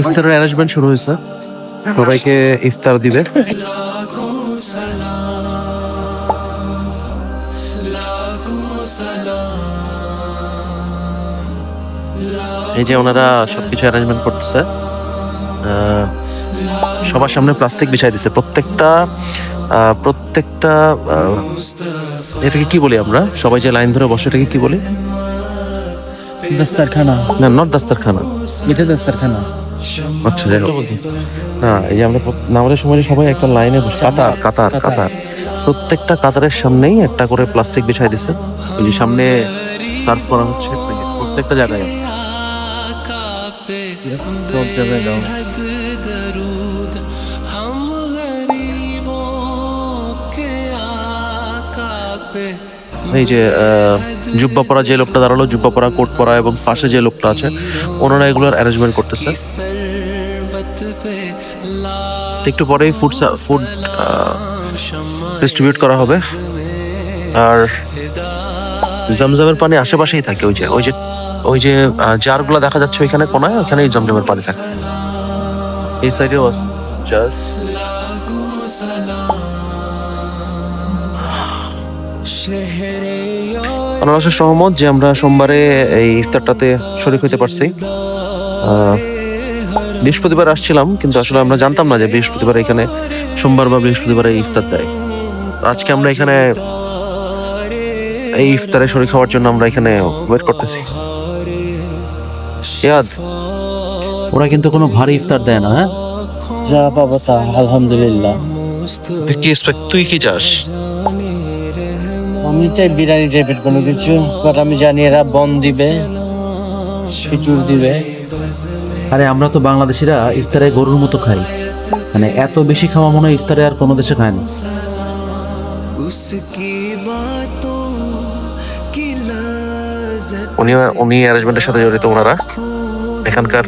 ইফতারের অ্যারেঞ্জমেন্ট শুরু হয়েছে। সবাইকে ইফতার দিবে। এই যে ওনারা সবকিছু অ্যারেঞ্জমেন্ট করতেছে সবার সামনে প্লাস্টিক বিছাই দিছে। প্রত্যেকটা প্রত্যেকটা এটাকে কি বলি আমরা? সবাই যে লাইন ধরে বসে এটাকে কি বলি? দস্তারখানা। না নট দাস্তারখানা। এটা দস্তারখানা। আচ্ছা যাই হোক। না এই যে আমরা নামাজের সময় সবাই একটা লাইনে বসে কাতার কাতার কাতার। প্রত্যেকটা কাতারের সামনেই একটা করে প্লাস্টিক বিছাই দিছে। ওই যে সামনে সার্ভ করা হচ্ছে প্রত্যেকটা জায়গায় আছে। সব জায়গায় দাও। এই যে আহ, জুব্বা পরা যে লোকটা দাঁড়াল, জুব্বা পরা, কোট পরা এবং পাশে যে লোকটা আছে, ওনারা এগুলোর অ্যারেঞ্জমেন্ট করতেছে। একটু পরেই ফুড ফুড ডিস্ট্রিবিউট করা হবে। আর জমজমের পানি আশেপাশেই থাকে, ওই যে ওই যে ওই যে জারগুলো দেখা যাচ্ছে ওইখানে কোনায় ওখানেই জমজমের পানি থাকে। এই সাইডেও আছে, জার। আমরা অবশ্য সহমত যে আমরা সোমবারে এই ইফতারটাতে শরিক হতে পারছি। বৃহস্পতিবার আসছিলাম কিন্তু আসলে আমরা জানতাম না যে বৃহস্পতিবার এখানে সোমবার বা বৃহস্পতিবার এই ইফতার দেয়। আজকে আমরা এখানে এই ইফতারে শরীর খাওয়ার জন্য আমরা এখানে ওয়েট করতেছি। ইয়াদ ওরা কিন্তু কোনো ভারী ইফতার দেয় না হ্যাঁ? যা পাবো তা আলহামদুলিল্লাহ। তুই কি চাস? আমি চাই বিরিয়ানি টাইপের কোনো কিছু বাট আমি জানি এরা বন দিবে খিচুড় দিবে। আরে আমরা তো বাংলাদেশিরা ইফতারে গরুর মতো খাই। মানে এত বেশি খাওয়া মনে হয় ইফতারে আর কোনো দেশে খায় না। উনি উনি অ্যারেঞ্জমেন্টের সাথে জড়িত ওনারা। এখানকার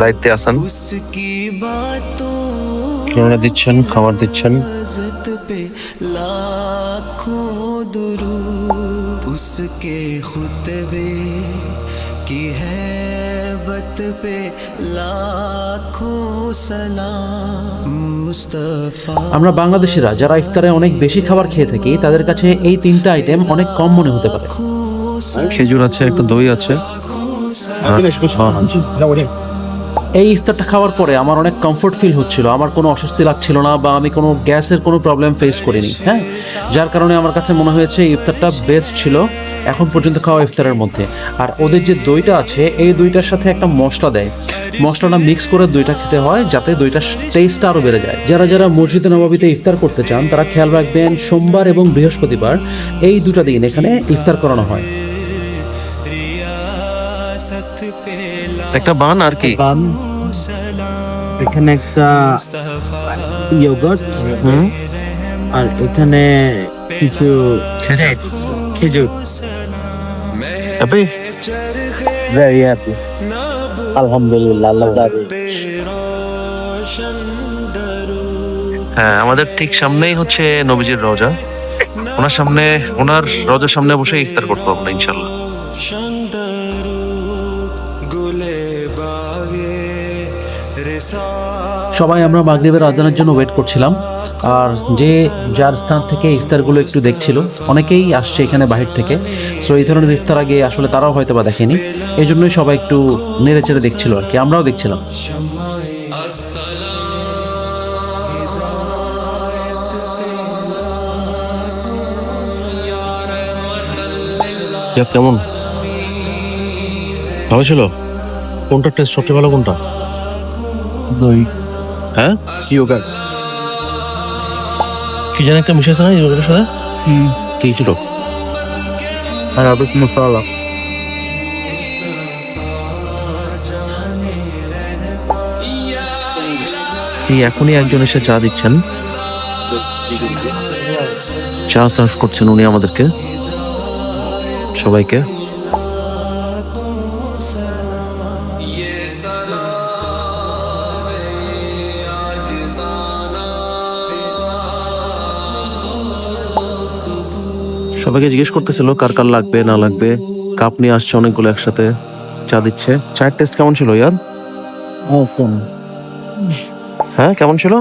দায়িত্বে আছেন। ওনারা দিচ্ছেন খাবার দিচ্ছেন। उसके खुतबे की हैबत पे लाखों सलाम मुस्तफा আমরা বাংলাদেশিরা যারা ইফতারে অনেক বেশি খাবার খেয়ে থাকি তাদের কাছে এই তিনটা আইটেম অনেক কম মনে হতে পারে খেজুর আছে একটা দই আছে এই ইফতারটা খাওয়ার পরে আমার অনেক কমফোর্ট ফিল হচ্ছিল। আমার কোনো অস্বস্তি লাগছিল না বা আমি কোনো গ্যাসের কোনো প্রবলেম ফেস করিনি হ্যাঁ? যার কারণে আমার কাছে মনে হয়েছে ইফতারটা বেস্ট ছিল এখন পর্যন্ত খাওয়া ইফতারের মধ্যে। আর ওদের যে দইটা আছে, এই দইটার সাথে একটা মশলা দেয়। মশলাটা মিক্স করে দইটা খেতে হয় যাতে দইটার টেস্টটা আরও বেড়ে যায়। যারা যারা মসজিদে নবাবিতে ইফতার করতে চান, তারা খেয়াল রাখবেন, সোমবার এবং বৃহস্পতিবার এই দুটা দিন এখানে ইফতার করানো হয়। একটা বান আর কি? বান। এখানে একটা ইয়োগট আর এখানে কিছু খেজুর। হ্যাপি ভেরি হ্যাপি আলহামদুলিল্লাহ আল্লাহ হ্যাঁ আমাদের ঠিক সামনেই হচ্ছে নবীজির রোজা ওনার সামনে ওনার রোজার সামনে বসে ইফতার করতে হবে ইনশাল্লাহ। সবাই আমরা মাগরিবের আজানের জন্য ওয়েট করছিলাম আর যে যার স্থান থেকে ইফতারগুলো একটু দেখছিল অনেকেই আসছে এখানে বাহির থেকে সো এই ধরনের ইফতার আগে আসলে তারাও হয়তো বা দেখেনি এই জন্যই সবাই একটু নেড়ে চেড়ে দেখছিল আর কি আমরাও দেখছিলাম। কেমন? ভালো ছিল? কোনটা টেস্ট সবচেয়ে ভালো কোনটা? দই। হ্যাঁ? ইয়োগাট কি জানি একটা মিশাইছে না ইয়োগের সাথে? হুম। কি ছিল? আর আবেগ মশলা। এই এখনই একজন এসে চা দিচ্ছেন। চা সার্ভ করছেন উনি আমাদেরকে। সবাইকে। সবাইকে জিজ্ঞেস করতেছিল কার কার লাগবে না লাগবে। কাপ নিয়ে আসছে অনেকগুলো একসাথে। চা দিচ্ছে। চায়ের টেস্ট কেমন ছিল ইয়ার হ্যাঁ কেমন ছিল?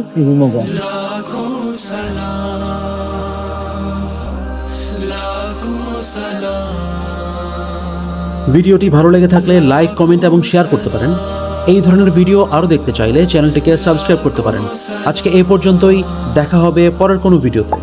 ভিডিওটি ভালো লেগে থাকলে লাইক কমেন্ট এবং শেয়ার করতে পারেন। এই ধরনের ভিডিও আরও দেখতে চাইলে চ্যানেলটিকে সাবস্ক্রাইব করতে পারেন। আজকে এ পর্যন্তই দেখা হবে পরের কোনো ভিডিওতে।